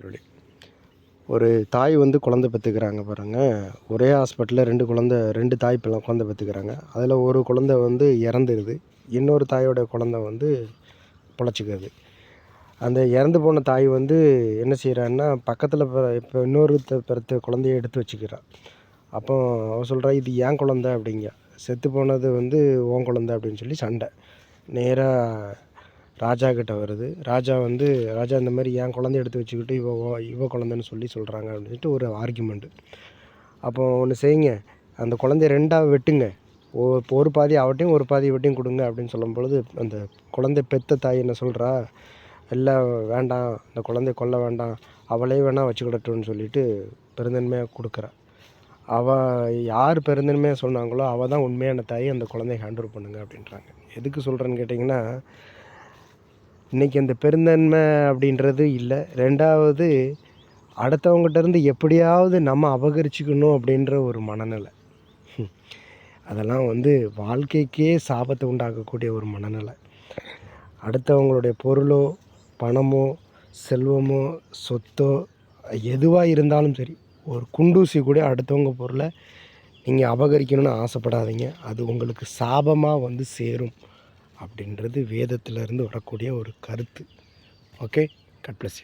பேரொழி ஒரு தாய் வந்து குழந்தை பெற்றுக்கிறாங்க பாருங்கள் ஒரே ஹாஸ்பிட்டலில் ரெண்டு குழந்த ரெண்டு தாய் பிள்ளை குழந்தை பெற்றுக்கிறாங்க. அதில் ஒரு குழந்தை வந்து இறந்துருது. இன்னொரு தாயோட குழந்தை வந்து பொழைச்சிக்குது. அந்த இறந்து போன தாய் வந்து என்ன செய்கிறான்னா பக்கத்தில் இப்போ இன்னொரு பிறத்த குழந்தைய எடுத்து வச்சுக்கிறான் அப்போ அவன் சொல்கிறா இது ஏன் குழந்த? அப்படிங்க. செத்து போனது வந்து ஓன் குழந்த அப்படின்னு சொல்லி சண்டை. நேராக ராஜா கிட்ட வருது. ராஜா வந்து ராஜா இந்த மாதிரி என் குழந்தைய எடுத்து வச்சுக்கிட்டு இவ இவ குழந்தைன்னு சொல்லி சொல்கிறாங்க அப்படின்னு சொல்லிட்டு ஒரு ஆர்குமெண்ட்டு அப்போ ஒன்று செய்யுங்க. அந்த குழந்தைய ரெண்டாக வெட்டுங்க. ஓ இப்போ ஒரு பாதி அவட்டையும் ஒரு பாதி இவட்டையும் கொடுங்க அப்படின்னு சொல்லும் பொழுது அந்த குழந்தை பெத்த தாய் என்ன சொல்கிறா இல்லை வேண்டாம். அந்த குழந்தைய கொல்ல வேண்டாம். அவளே வேணால் வச்சுக்கிடட்டும்னு சொல்லிட்டு பெருந்தன்மையாக கொடுக்குறா. அவள் யார் பெருந்தன்மையாக சொன்னாங்களோ அவள் தான் உண்மையான தாய் அந்த குழந்தைய ஹேண்டில் பண்ணுங்க அப்படின்றாங்க. எதுக்கு சொல்கிறேன்னு கேட்டிங்கன்னா இன்றைக்கி அந்த பெருந்தன்மை அப்படின்றது இல்லை. ரெண்டாவது அடுத்தவங்ககிட்ட இருந்து எப்படியாவது நம்ம அபகரிச்சுக்கணும் அப்படின்ற ஒரு மனநிலை. அதெல்லாம் வந்து வாழ்க்கைக்கே சாபத்தை உண்டாக்கக்கூடிய ஒரு மனநிலை. அடுத்தவங்களுடைய பொருளோ பணமோ செல்வமோ சொத்தோ எதுவாக இருந்தாலும் சரி ஒரு குண்டூசி கூட அடுத்தவங்க பொருளை நீங்கள் அபகரிக்கணும்னு ஆசைப்படாதீங்க. அது உங்களுக்கு சாபமாக வந்து சேரும். அப்படின்றது வேதத்திலிருந்து வரக்கூடிய ஒரு கருத்து. Okay cut plus